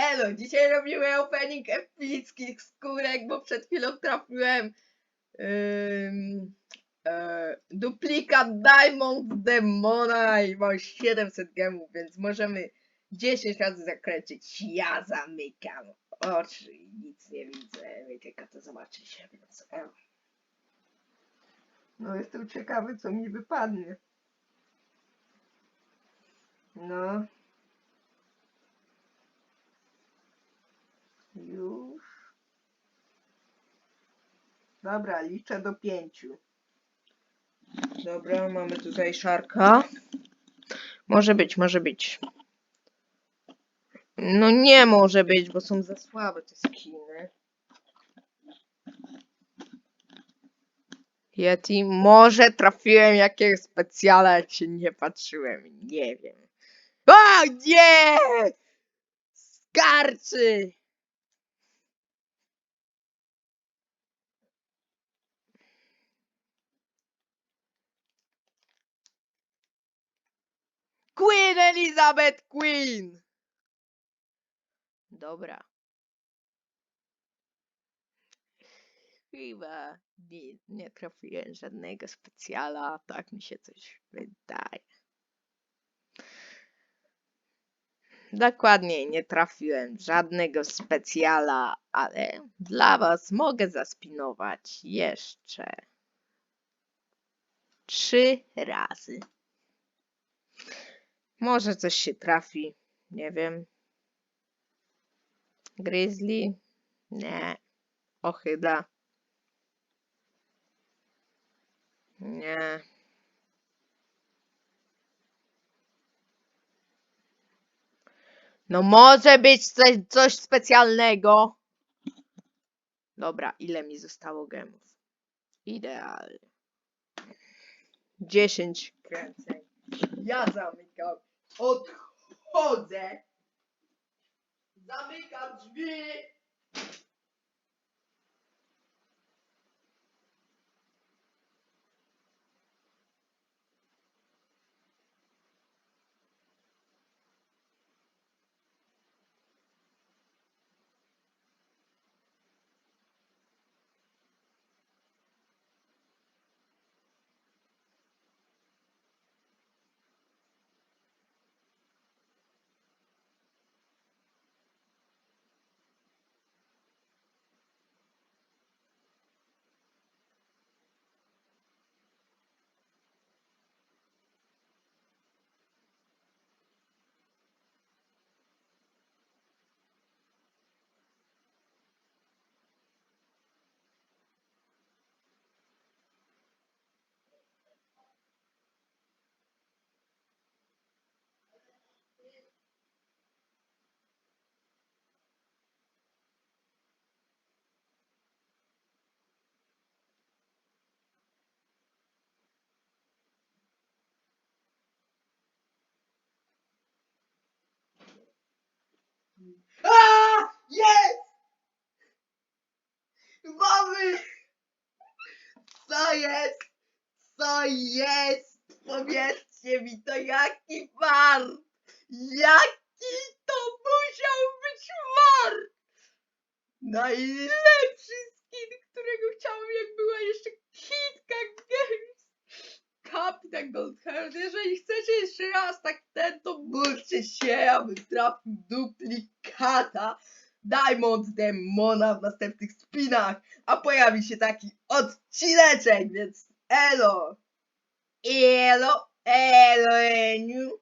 Elo, dzisiaj robimy opening epickich skórek, bo przed chwilą trafiłem ym, e, duplikat Diamond Demona i mam 700 gemów, więc możemy 10 razy zakręcić. Ja zamykam oczy i nic nie widzę. Tylko to zobaczycie, więc elo. No jestem ciekawy, co mi wypadnie. No. Dobra, liczę do pięciu. Dobra, mamy tutaj szarka. Może być, może być. No nie może być, bo są za słabe te skiny. Yeti, może trafiłem jakiegoś specjala, jak się nie patrzyłem. Nie wiem. O nie! Skarczy! Queen Elizabeth Queen! Dobra. Chyba nie, nie trafiłem żadnego specjala, tak mi się coś wydaje. Dokładnie, nie trafiłem żadnego specjala, ale dla was mogę zaspinować jeszcze trzy razy. Może coś się trafi, nie wiem. Grizzly? Nie. Ochyda? Nie. No może być coś, coś specjalnego. Dobra, ile mi zostało gemów? Idealnie. 10 kręceń. Ja zamykam. Odchodzę. Zamykam drzwi. A! Jest! Mamy! Co jest? Co jest? Powiedzcie mi to jaki war! Jaki to musiał być war! Najlepszy skin, którego chciałem, jak była jeszcze Kitka Games. Kapitan Goldheart, jeżeli chcecie jeszcze raz tak ten, to módlcie się, aby trafił duplikata Diamond Demona w następnych spinach, a pojawi się taki odcineczek, więc elo! Elo, elo, Eniu!